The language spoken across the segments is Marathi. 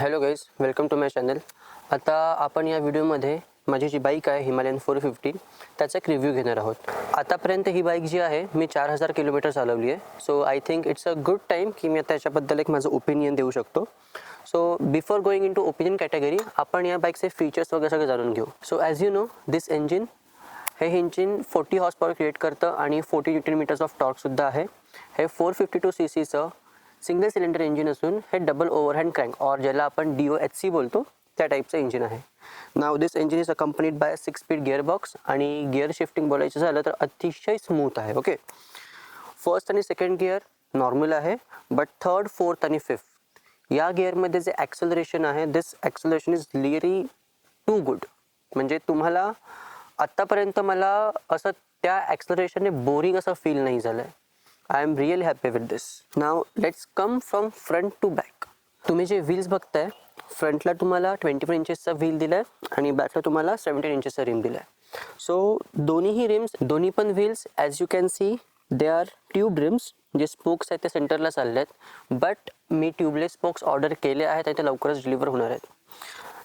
Hello guys welcome to my channel आता आपण या व्हिडिओमध्ये माझी जी बाईक आहे हिमालयन फोर फिफ्टी त्याचा एक रिव्ह्यू घेणार आहोत. आतापर्यंत ही बाईक जी आहे मी चार हजार किलोमीटर चालवली आहे. So I think it's a good time की मी आता याच्याबद्दल एक माझं ओपिनियन देऊ शकतो. So before going into opinion category आपण या बाईकचे फीचर्स वगैरे सगळं जाणून घेऊ. So as you know this engine हे engine forty horse power create करतं आणि फोर्टी न्यूटन मीटर्स ऑफ टॉर्कसुद्धा आहे. हे फोर फिफ्टी टू सी सीचं सिंगल सिलेंडर इंजिन असून हे डबल ओव्हरहँड क्रँक ऑर ज्याला आपण डी ओ एच सी बोलतो त्या टाईपचं इंजिन आहे. Now this engine is accompanied by six speed gear box आणि गिअर शिफ्टिंग बोलायचं झालं तर अतिशय स्मूथ आहे ओके फर्स्ट आणि सेकंड गिअर नॉर्मल आहे बट थर्ड फोर्थ आणि फिफ्थ या गिअरमध्ये जे ॲक्सलरेशन आहे this acceleration is really too good म्हणजे तुम्हाला आत्तापर्यंत मला असं त्या ॲक्सलरेशनने बोरिंग असं फील नाही झालं आहे I am really happy with this now let's come from front to back तुम्ही जे व्हील्स बघताय फ्रंटला तुम्हाला ट्वेंटी फोर इंचेसचा व्हील दिला आहे आणि बॅकला तुम्हाला सेवन्टीन इंचेसचा रिम दिला आहे सो दोन्हीही रिम्स दोन्ही पण wheels as you can see they are tube rims जे स्पोक्स आहेत ते सेंटरला चालले आहेत बट मी ट्यूबलेस स्पोक्स ऑर्डर केले आहेत आणि ते लवकरच डिलिव्हर होणार आहेत.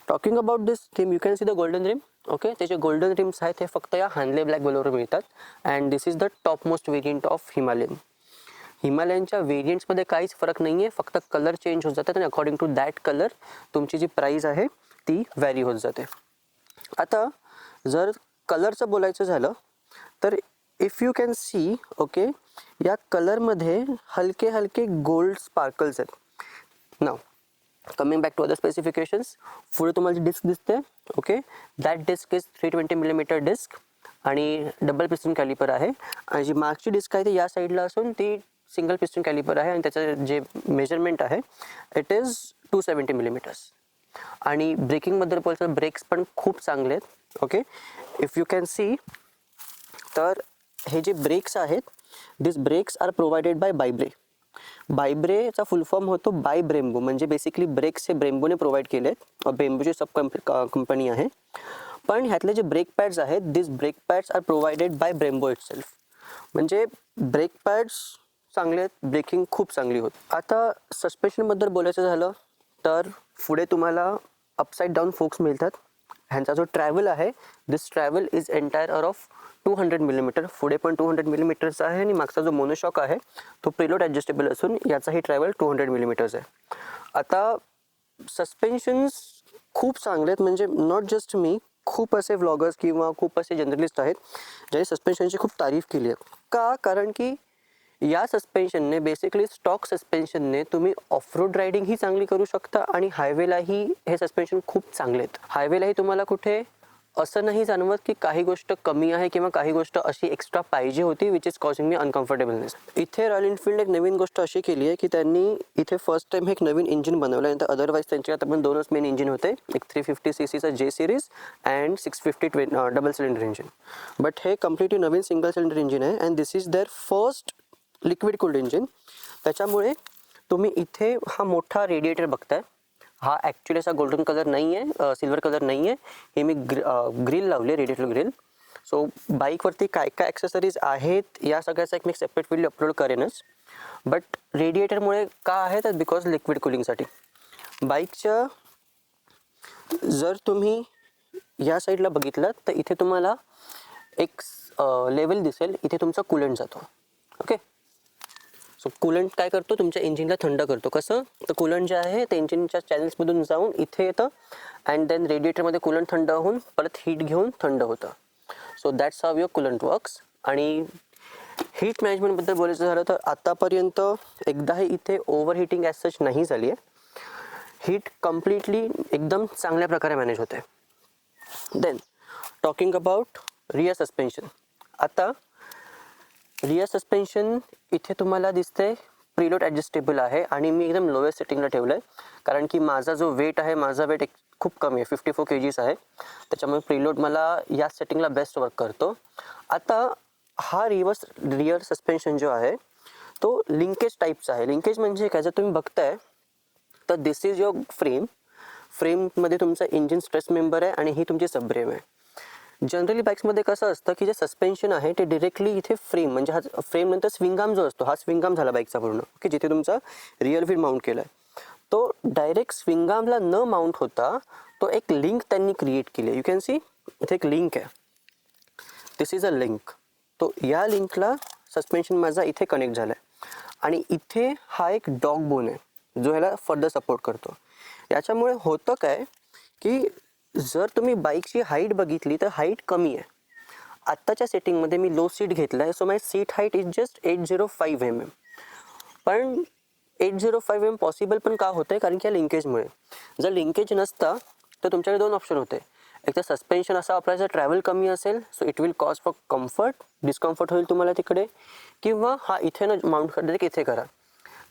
Talking about this rim you can see the golden rim okay त्याचे गोल्डन रिम्स आहेत हे फक्त या हानले ब्लॅक बरोबर मिळतात. And this is the top most variant of Himalayan हिमालयनच्या वेरियंट्समध्ये काहीच फरक नाही आहे फक्त कलर चेंज होत जातात आणि अकॉर्डिंग टू दॅट कलर तुमची जी प्राईस आहे ती व्हॅरी होत जाते. आता जर कलरचं बोलायचं झालं तर if you can see okay या कलरमध्ये हलके हलके गोल्ड स्पार्कल्स आहेत. Now coming back to other specifications पुढे तुम्हाला डिस्क दिसते okay that disc is three twenty millimetre disc आणि डबल पिस्टन कॅलिपर आहे. आणि जी मागची डिस्क आहे ती या साईडला असून ती सिंगल पिस्टन कॅलिपर आहे आणि त्याचं जे मेजरमेंट आहे it is two seventy millimetres आणि ब्रेकिंगबद्दल बोलतो ब्रेक्स पण खूप चांगले आहेत okay if you can see तर हे जे ब्रेक्स आहेत this brakes are provided by Bybre बायब्रेचा full form होतो बाय ब्रेम्बो म्हणजे बेसिकली ब्रेक्स हे ब्रेम्बोने प्रोव्हाइड केले आहेत. ब्रेम्बोची सब कंप कंपनी आहे. पण ह्यातले जे ब्रेक पॅड्स आहेत this brake pads are provided by Brembo itself म्हणजे ब्रेक पॅड्स चांगले आहेत ब्रेकिंग खूप चांगली होत. आता सस्पेन्शनबद्दल बोलायचं झालं तर पुढे तुम्हाला अपसाईड डाऊन फोक्स मिळतात. ह्यांचा जो ट्रॅव्हल आहे this travel is entire of two hundred millimetre पुढे पण टू हंड्रेड मिलीमीटरचा आहे आणि मागचा जो मोनोशॉक आहे तो प्रिलोड ॲडजस्टेबल असून याचाही ट्रॅव्हल टू हंड्रेड मिलीमीटर्स आहे. आता सस्पेन्शन्स खूप चांगले आहेत म्हणजे नॉट जस्ट मी खूप असे व्लॉगर्स किंवा खूप असे जर्नलिस्ट आहेत ज्यांनी सस्पेन्शनची खूप तारीफ केली आहे. का? कारण की या सस्पेन्शनने बेसिकली स्टॉक सस्पेन्शनने तुम्ही ऑफ रोड रायडिंग ही चांगली करू शकता आणि हायवेलाही हे सस्पेन्शन खूप चांगले आहेत. हायवेलाही तुम्हाला कुठे असं नाही जाणवत की काही गोष्ट कमी आहे किंवा काही गोष्ट अशी एक्स्ट्रा पाहिजे होती which is causing me uncomfortableness इथे रॉयल एनफिल्ड एक नवीन गोष्ट अशी केली आहे की त्यांनी इथे फर्स्ट टाइम एक नवीन इंजिन बनवलं आहे. अदरवाईज त्यांचे आता पण दोनच मेन इंजिन होते. एक थ्री फिफ्टी सी सीचा जे series and six fifty twin double cylinder engine but हे कम्प्लिटली नवीन सिंगल सिलेंडर इंजिन आहे. And this is their first liquid cooled engine त्याच्यामुळे तुम्ही इथे हा मोठा रेडिएटर बघताय. हा ॲक्च्युली असा गोल्डन कलर नाही आहे सिल्वर कलर नाही आहे हे मी ग्र ग्रिल लावले रेडिएटर ग्रिल सो बाईकवरती काय काय ॲक्सेसरीज आहेत या सगळ्याचा एक मी सेपरेट व्हिडिओ अपलोड करेनच. बट रेडिएटरमुळे का आहे तर बिकॉज लिक्विड कुलिंगसाठी बाईकच्या जर तुम्ही या साईडला बघितलं तर इथे तुम्हाला एक लेवल दिसेल. इथे तुमचा कुलंट जातो. ओके सो कुलंट काय करतो? तुमच्या इंजिनला थंड करतो. कसं? तर कुलंट जे आहे ते इंजिनच्या चॅनल्समधून जाऊन इथे येतं अँड देन रेडिएटरमध्ये कुलंट थंड होऊन परत हीट घेऊन थंड होतं. So that's how your coolant works आणि हीट मॅनेजमेंटबद्दल बोलायचं झालं तर आतापर्यंत एकदाही इथे ओव्हर हिटिंग ॲज सच नाही झाली आहे हीट कम्प्लिटली एकदम चांगल्या प्रकारे मॅनेज होते. Then talking about rear suspension आता रिअर सस्पेन्शन इथे तुम्हाला दिसते प्रिलोड ॲडजस्टेबल आहे आणि मी एकदम लोएस्ट सेटिंगला ठेवलं आहे कारण की माझा जो वेट आहे माझा वेट एक खूप कमी आहे फिफ्टी फोर के जीस आहे. त्याच्यामुळे प्रिलोड मला या सेटिंगला बेस्ट वर्क करतो. आता हा रिवर्स रिअर सस्पेन्शन जो आहे तो लिंकेज टाईपचा आहे. लिंकेज म्हणजे काय? जर तुम्ही बघताय तर दिस इज युअर फ्रेम फ्रेममध्ये तुमचा इंजिन स्ट्रेस मेंबर आहे आणि ही तुमची सबब्रेम आहे. जनरली बाईक्समध्ये कसं असतं की जे सस्पेन्शन आहे ते डिरेक्टली इथे फ्रेम म्हणजे हा फ्रेम नंतर स्विंगाम जो असतो हा स्विंगाम झाला बाईकचा पूर्ण. ओके जिथे तुमचा रिअल व्हील माउंट केला आहे तो डायरेक्ट स्विंगामला न माउंट होता तो एक लिंक त्यांनी क्रिएट केली आहे. यू कॅन सी इथे एक लिंक आहे. दिस इज अ लिंक तो या लिंकला सस्पेन्शन माझा इथे कनेक्ट झाला आहे आणि इथे हा एक डॉग बोन आहे जो ह्याला फर्दर सपोर्ट करतो. याच्यामुळे होतं काय की जर तुम्ही बाईकची हाईट बघितली तर हाईट कमी आहे. आत्ताच्या सेटिंगमध्ये मी लो सीट घेतला आहे so my seat height is just eight zero five M M पण eight zero five M possible पण का होतं आहे कारण की या लिंकेजमुळे जर लिंकेज नसता तर तुमच्याकडे दोन ऑप्शन होते. एक तर सस्पेन्शन असा वापरायचं ट्रॅव्हल कमी असेल so it will cause for comfort discomfort होईल तुम्हाला तिकडे. किंवा हा इथे ना माउंट करता इथे करा.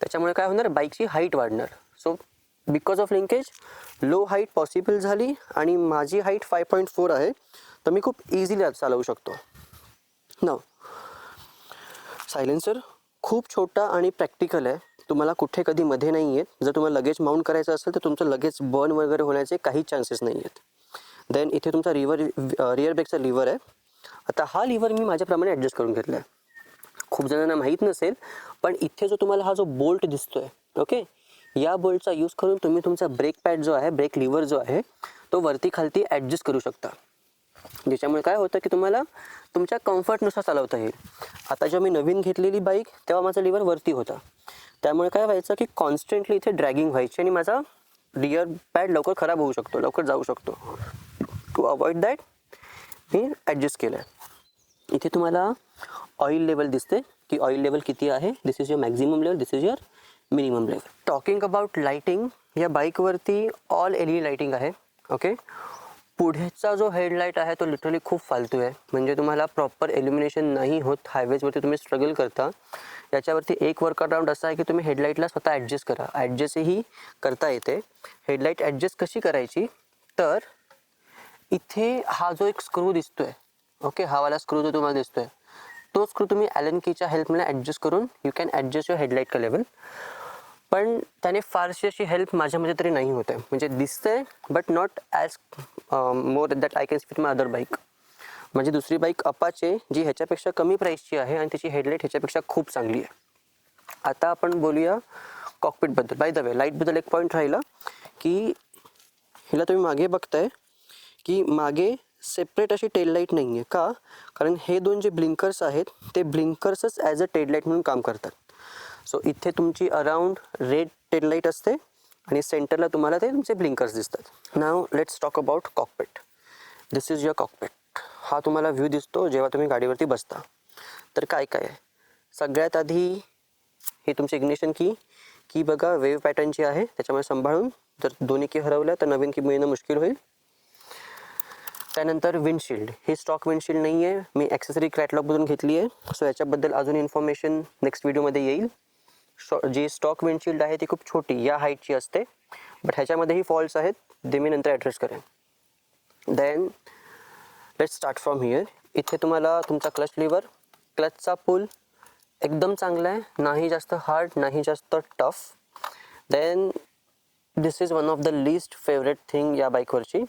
त्याच्यामुळे काय होणार? बाईकची हाईट वाढणार. So because of linkage low height possible झाली आणि माझी हाईट फाय पॉईंट फोर आहे तर मी खूप इझिली चालवू शकतो. न सायलेन्सर खूप छोटा आणि प्रॅक्टिकल आहे. तुम्हाला कुठे कधी मध्ये नाही आहेत जर तुम्हाला लगेच माउंट करायचं असेल तर तुमचं लगेच बर्न वगैरे होण्याचे काही चान्सेस नाही आहेत देन इथे तुमचा रिवर रिअर ब्रेकचा लिव्हर आहे. आता हा लिव्हर मी माझ्याप्रमाणे ॲडजस्ट करून घेतला आहे खूप जणांना माहीत नसेल पण इथे जो तुम्हाला हा जो बोल्ट दिसतो आहे ओके या बोल्टचा यूज करून तुम्ही तुमचा ब्रेक पॅड जो आहे ब्रेक लिव्हर जो आहे तो वरती खालती ॲडजस्ट करू शकता. ज्याच्यामुळे काय होतं की तुम्हाला तुमच्या कम्फर्टनुसार चालवता येईल. आता जेव्हा मी नवीन घेतलेली बाईक तेव्हा माझा लिव्हर वरती होता. त्यामुळे काय व्हायचं की कॉन्स्टंटली इथे ड्रॅगिंग व्हायची आणि माझा रिअर पॅड लवकर खराब होऊ शकतो लवकर जाऊ शकतो. टू अवॉइड दॅट मी ॲडजस्ट केलं आहे इथे तुम्हाला ऑइल लेवल दिसते की ऑइल लेवल किती आहे? This is your maximum level this is your minimum level talking about lighting या बाईकवरती ऑल एल ई लाइटिंग आहे ओके पुढेचा जो हेडलाईट आहे तो लिटरली खूप फालतू आहे. म्हणजे तुम्हाला प्रॉपर एल्युमिनेशन नाही होत हायवेजवरती तुम्ही स्ट्रगल करता. याच्यावरती एक वर्कआउट असा आहे की तुम्ही हेडलाईटला स्वतः ॲडजस्ट करा. ॲडजस्टही करता येते. हेडलाईट ॲडजस्ट कशी करायची? तर इथे हा जो एक स्क्रू दिसतोय ओके हा वाला स्क्रू जो तुम्हाला दिसतोय तो स्क्रू तुम्ही ॲलन कीच्या हेल्पने ॲडजस्ट करून you can adjust your headlight का लेवल पण त्याने फारशी अशी हेल्प माझ्यामध्ये तरी नाही होत आहे. म्हणजे दिसते but not as more that I can speed my other bike माझी दुसरी बाईक अपाचे जी ह्याच्यापेक्षा कमी प्राईसची आहे आणि त्याची हेडलाईट ह्याच्यापेक्षा खूप चांगली आहे. आता आपण बोलूया कॉकपिटबद्दल बाय द वे लाईटबद्दल एक पॉईंट राहिला की हिला तुम्ही मागे बघताय की मागे सेपरेट अशी टेल लाइट नाही आहे का? कारण हे दोन जे ब्लिंकर्स आहेत ते ब्लिंकर्सच ॲज अ टेल लाइट म्हणून काम करतात. सो इथे तुमची अराउंड रेड टेल लाइट असते आणि सेंटरला तुम्हाला ते तुमचे ब्लिंकर्स दिसतात. Now let's talk about cockpit this is your cockpit हा तुम्हाला व्ह्यू दिसतो जेव्हा तुम्ही गाडीवरती बसता. तर काय काय आहे? सगळ्यात आधी ही तुमची इग्निशन की की बघा वेव्ह पॅटर्नची आहे त्याच्यामुळे सांभाळून जर दोन्ही की हरवल्या तर नवीन की मिळणं मुश्किल होईल. त्यानंतर विंडशिल्ड ही स्टॉक विंडशिल्ड नाही आहे मी ॲक्सेसरी कॅटलॉगमधून घेतली आहे सो याच्याबद्दल अजून इन्फॉर्मेशन नेक्स्ट व्हिडिओमध्ये येईल. शॉ जी स्टॉक विंडशिल्ड आहे ती खूप छोटी या हाईटची असते. बट ह्याच्यामध्येही फॉल्ट्स आहेत. ते मी नंतर ॲड्रेस करेन. Then let start from here इथे तुम्हाला तुमचा क्लच लिव्हर क्लचचा पूल एकदम चांगला आहे. नाही जास्त हार्ड नाही जास्त tough then this is one of the list favourite thing या बाईकवरची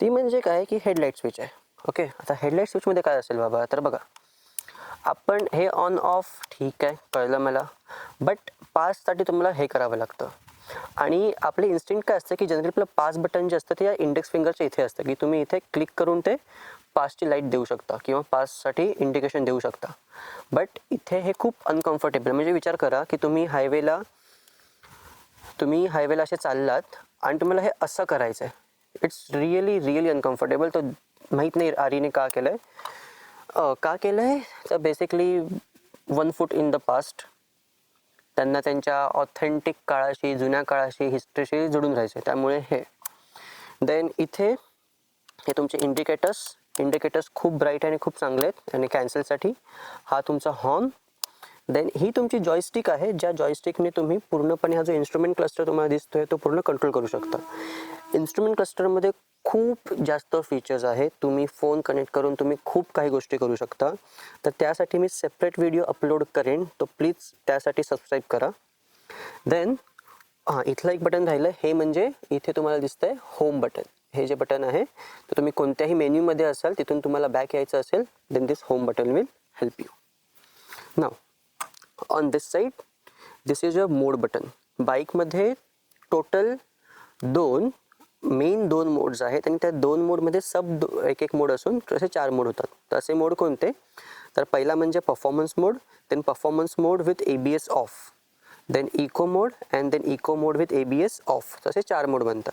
ती म्हणजे काय की हेडलाईट स्विच आहे. ओके आता हेडलाईट स्विचमध्ये काय असेल बाबा? तर बघा. आपण हे ऑन ऑफ ठीक आहे कळलं मला. बट पाससाठी तुम्हाला हे करावं लागतं. आणि आपले इन्स्टिंक्ट काय असतं की जनरली आपलं पास बटन जे असतं ते या इंडेक्स फिंगरच्या इथे असतं की तुम्ही इथे क्लिक करून ते पासची लाइट देऊ शकता किंवा पाससाठी इंडिकेशन देऊ शकता. बट इथे हे खूप अनकम्फर्टेबल म्हणजे विचार करा की तुम्ही हायवेला तुम्ही हायवेला असे चाललात आणि तुम्हाला हे असं करायचं आहे इट्स रिअली रिअली अनकम्फर्टेबल तर माहीत नाही आरीने का केलं आहे का केलं आहे तर basically one foot in the past त्यांना त्यांच्या ऑथेंटिक काळाशी जुन्या काळाशी हिस्ट्रीशी जोडून राहायचं आहे. त्यामुळे हे. देन इथे हे तुमचे इंडिकेटर्स इंडिकेटर्स खूप ब्राईट आणि खूप चांगले आहेत आणि कॅन्सलसाठी हा तुमचा हॉर्न देन ही तुमची जॉयस्टिक आहे ज्या जॉयस्टिकने तुम्ही पूर्णपणे हा जो इन्स्ट्रुमेंट क्लस्टर तुम्हाला दिसतोय तो पूर्ण कंट्रोल करू शकता. इन्स्ट्रुमेंट क्लस्टरमध्ये खूप जास्त फीचर्स आहेत. तुम्ही फोन कनेक्ट करून तुम्ही खूप काही गोष्टी करू शकता. तर त्यासाठी मी सेपरेट व्हिडिओ अपलोड करेन. तो प्लीज त्यासाठी सबस्क्राईब करा. देन हां इथलं एक बटन राहिलं हे म्हणजे इथे तुम्हाला दिसतं आहे होम बटन हे जे बटन आहे तर तुम्ही कोणत्याही मेन्यूमध्ये असाल तिथून तुम्हाला बॅक यायचं असेल then this home button will help you now on this side this is a mode button बाईकमध्ये टोटल दोन मेन दोन मोड्स आहेत आणि त्या दोन मोडमध्ये सब दो एक एक मोड असून तसे चार मोड होतात. तर असे मोड कोणते? तर पहिला म्हणजे performance mode then performance mode with A B S off then eco mode and then eco mode with A B S off तसे चार मोड बनतात.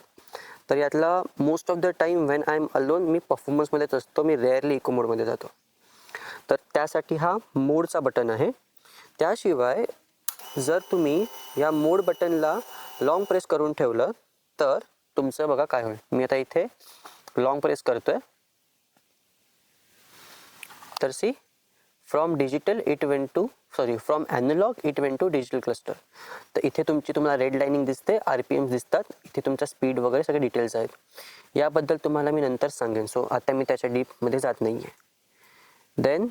तर यातला most of the time when I am alone मी परफॉर्मन्समध्येच असतो मी रेअरली इको मोडमध्ये जातो. तर त्यासाठी हा मोडचा बटन आहे. त्याशिवाय जर तुम्ही या मोड बटनला लाँग प्रेस करून ठेवलं तर तुमचं बघा काय होईल. मी आता इथे लॉंग प्रेस करतोय. तर see from digital it went to sorry from analogue it went to digital cluster तर इथे तुमची तुम्हाला रेड लाईनिंग दिसते आर पी एम्स दिसतात. इथे तुमचा स्पीड वगैरे सगळे डिटेल्स आहेत. याबद्दल तुम्हाला मी नंतर सांगेन. सो आता मी त्याच्या डीपमध्ये जात नाही आहे देन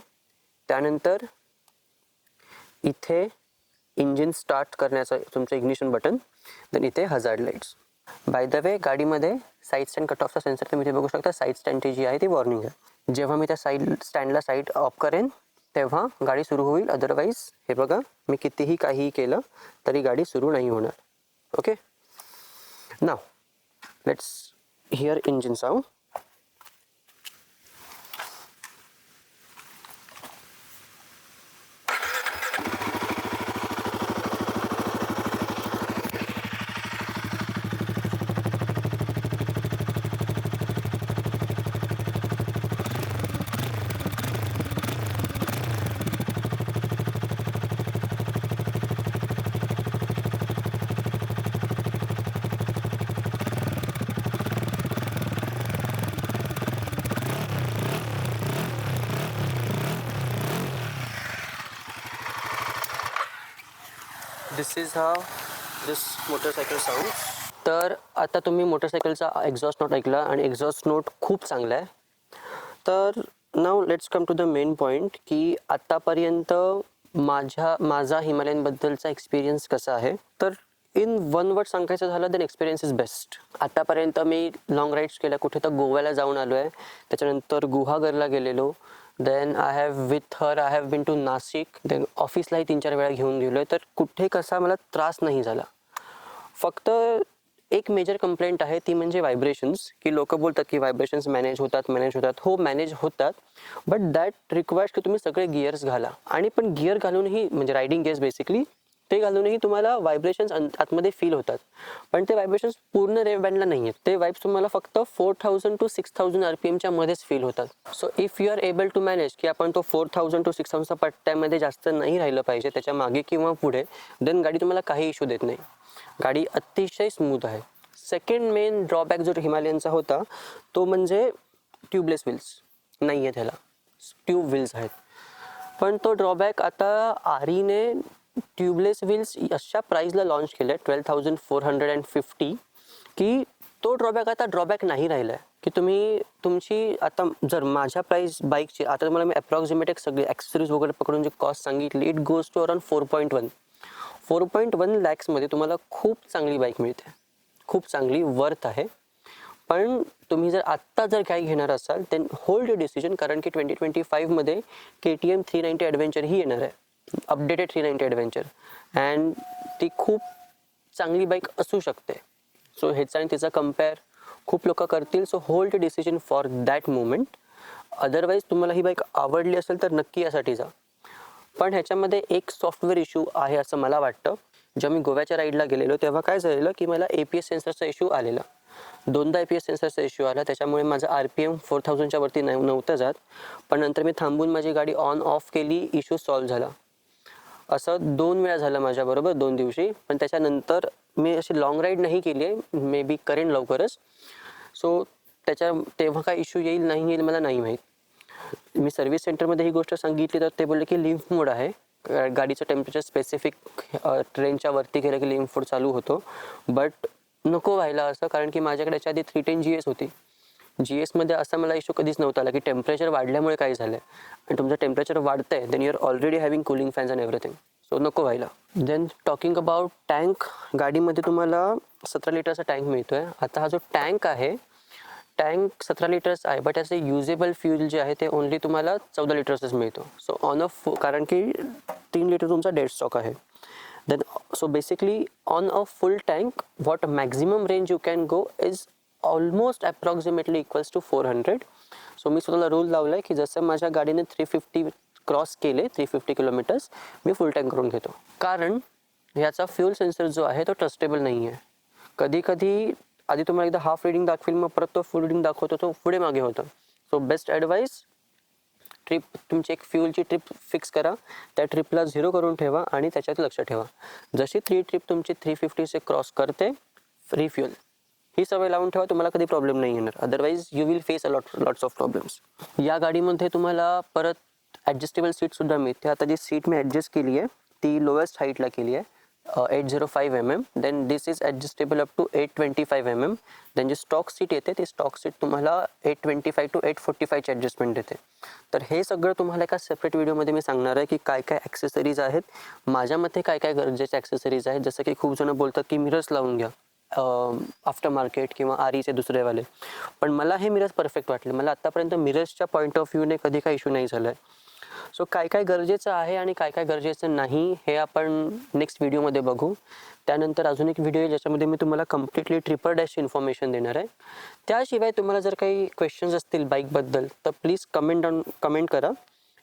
त्यानंतर इथे इंजिन स्टार्ट करण्याचं तुमचं इग्निशन बटन देन इथे hazard lights by the way गाडीमध्ये साईड स्टँड कट ऑफचा सेन्सर तुम्ही इथे बघू शकता. साईड स्टँडची जी आहे ती वॉर्निंग आहे. जेव्हा मी त्या साईड स्टँडला साईड ऑफ करेन तेव्हा गाडी सुरू होईल. अदरवाईज हे बघा मी कितीही काहीही केलं तरी गाडी सुरू नाही होणार. Okay now let's hear engine sound this how this motorcycle sound तर आता तुम्ही मोटरसायकलचा एक्झॉस्ट नोट ऐकला आणि एक्झॉस्ट नोट खूप चांगला आहे. तर now let's come to the main point की आत्तापर्यंत माझ्या माझा हिमालयनबद्दलचा एक्सपिरियन्स कसा आहे. तर इन वन वर्ड सांगायचं झालं देन एक्सपिरियन्स इज बेस्ट आत्तापर्यंत मी लॉंग राईड्स केल्या कुठे तर गोव्याला जाऊन आलो आहे त्याच्यानंतर गुहागरला गेलेलो. Then I have with her I have been to Nashik then ऑफिसलाही तीन चार वेळा घेऊन गेलो आहे तर कुठे कसा मला त्रास नाही झाला. फक्त एक मेजर कंप्लेंट आहे ती म्हणजे व्हायब्रेशन्स की लोक बोलतात की व्हायब्रेशन्स मॅनेज होतात मॅनेज होतात. हो मॅनेज होतात. बट दॅट रिक्वायर्स की तुम्ही सगळे गिअर्स घाला. आणि पण गिअर घालूनही म्हणजे रायडिंग गिअर्स बेसिकली ते घालूनही तुम्हाला व्हायब्रेशन्स आतमध्ये फील होतात. पण ते व्हायब्रेशन्स पूर्ण रेव बँडला नाही आहेत ते वाईब्स तुम्हाला फक्त four thousand to six thousand R P एमच्या मध्येच फील होतात. So if you are able to manage की आपण तो फोर थाउजंड टू सिक्स थाउजंडचा पट्ट्यामध्ये जास्त नाही राहिलं पाहिजे त्याच्यामागे किंवा पुढे देन गाडी तुम्हाला काही इश्यू देत नाही. गाडी अतिशय स्मूथ आहे. सेकंड मेन ड्रॉबॅक जो हिमालयनचा होता तो म्हणजे ट्यूबलेस व्हील्स नाही आहे त्याला ट्यूब व्हील्स आहेत. पण तो ड्रॉबॅक आता आरीने ट्यूबलेस व्हील्स अशा प्राईजला लॉन्च केलं आहे twelve thousand four hundred and fifty की तो ड्रॉबॅक आता ड्रॉबॅक नाही राहिला आहे की तुम्ही तुमची आता जर माझ्या प्राईस बाईकची आता तुम्हाला मी अप्रॉक्झिमेट एक सगळी ॲक्सेसरीज वगैरे पकडून जी कॉस्ट सांगितली it goes to around four point one four point one लॅक्समध्ये तुम्हाला खूप चांगली बाईक मिळते. खूप चांगली वर्थ आहे. पण तुम्ही जर आत्ता जर काय घेणार असाल देन होल्ड युअर डिसिजन कारण की twenty twenty फाईव्हमध्ये K T M three ninety adventure ही येणार आहे. Updated three ninety adventure. And ती खूप चांगली बाईक असू शकते. सो ह्याचा आणि तिचा कंपेअर खूप लोक करतील. So hold decision for that moment otherwise तुम्हाला ही बाईक आवडली असेल तर नक्की यासाठी जा. पण ह्याच्यामध्ये एक सॉफ्टवेअर इश्यू आहे असं मला वाटतं. जेव्हा मी गोव्याच्या राईडला गेलेलो तेव्हा काय झालेलं की मला ए पी एस सेन्सरचा इश्यू आलेला. दोनदा ए पी एस सेन्सरचा इश्यू आला. त्याच्यामुळे माझं आर पी एम फोर थाउजंडच्या वरती नव्हतं जात. पण नंतर मी थांबून माझी गाडी ऑन ऑफ केली. इश्यू सॉल्व्ह झाला. असं दोन वेळा झालं माझ्याबरोबर दोन दिवशी. पण त्याच्यानंतर मी अशी लॉंग राईड नाही केली आहे. मे बी करेन लवकरच. सो त्याच्या तेव्हा काय इश्यू येईल नाही येईल मला नाही माहीत. मी सर्व्हिस सेंटरमध्ये ही गोष्ट सांगितली तर ते बोलले की लिम्फ मोड आहे. गाडीचं टेम्परेचर स्पेसिफिक ट्रेनच्या वरती गेलं की लिम्फ मोड चालू होतो. बट नको व्हायला असं कारण की माझ्याकडे याच्या आधी थ्री टेन जी एस होती. जी एसमध्ये असा मला इश्यू कधीच नव्हता आला की टेम्परेचर वाढल्यामुळे काय झालं आणि तुमचं टेम्परेचर वाढतंय then you are already having cooling fans and everything so नको व्हायला. देन टॉकिंग अबाउट टँक गाडीमध्ये तुम्हाला सतरा लिटरचा टँक मिळतोय. आता हा जो टँक आहे टँक सतरा लिटर्स आहे बट त्याचे युजेबल फ्यूल जे आहे ते ओनली तुम्हाला चौदा लिटर्सच मिळतो. सो ऑन अ कारण की तीन लिटर तुमचा डेड स्टॉक आहे. Then so basically on a full tank what maximum range you can go is almost approximately equals to four hundred so मी स्वतःला रूल लावला आहे की जसं माझ्या गाडीने थ्री फिफ्टी क्रॉस केले थ्री फिफ्टी किलोमीटर्स मी फुल टँक करून घेतो. कारण ह्याचा फ्युल सेन्सर जो आहे तो ट्रस्टेबल नाही आहे कधी कधी आधी तुम्हाला एकदा हाफ रिडिंग दाखवेल मग परत तो फुल रिडिंग दाखवतो तो पुढे मागे होतं. सो बेस्ट ॲडवाईस ट्रिप तुमची एक फ्युलची ट्रिप फिक्स करा त्या ट्रिपला झिरो करून ठेवा आणि त्याच्यात लक्ष ठेवा. जशी थ्री ट्रिप तुमची थ्री फिफ्टीचे क्रॉस करते फ्री फ्युल ही सवय लावून ठेवा तुम्हाला कधी प्रॉब्लेम नाही येणार. Otherwise you will face a lot lots of problems या गाडीमध्ये तुम्हाला परत ॲडजस्टेबल सीटसुद्धा मिळते. आता जी सीट मी ॲडजस्ट केली आहे ती लोएस्ट हाईटला केली आहे eight zero five M M then this is adjustable up to eight twenty five M M then G stock seat येते ती स्टॉक सीट तुम्हाला eight twenty five to eight forty फाईव्हची adjustment देते. तर हे सगळं तुम्हाला एका सेपरेट व्हिडिओमध्ये मी सांगणार आहे की काय काय ॲक्सेसरीज आहेत. माझ्या मते काय काय गरजेचे ॲक्सेसरीज आहेत. जसं की खूप जण बोलतात की मिरर्स लावून घ्या. आफ्टर मार्केट किंवा आरीचे दुसरेवाले. पण मला हे मिरर्स परफेक्ट वाटले. मला आत्तापर्यंत मिरर्सच्या पॉईंट ऑफ व्ह्यूने कधी काही इश्यू नाही झाला आहे सो काय काय गरजेचं आहे आणि काय काय गरजेचं नाही हे आपण नेक्स्ट व्हिडिओमध्ये बघू. त्यानंतर अजून एक व्हिडिओ आहे ज्याच्यामध्ये मी तुम्हाला कम्प्लिटली ट्रिपर डॅशची इन्फॉर्मेशन देणार आहे. त्याशिवाय तुम्हाला जर काही क्वेश्चन्स असतील बाईकबद्दल तर प्लीज कमेंट ऑन कमेंट करा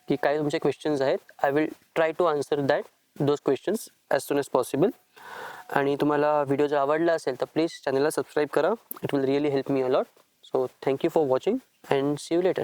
की काय तुमचे क्वेश्चन्स आहेत. I will try to answer that those questions as soon as possible आणि तुम्हाला व्हिडिओ जर आवडला असेल तर प्लीज चॅनलला सबस्क्राईब करा. It will really help me a lot so thank you for watching and see you later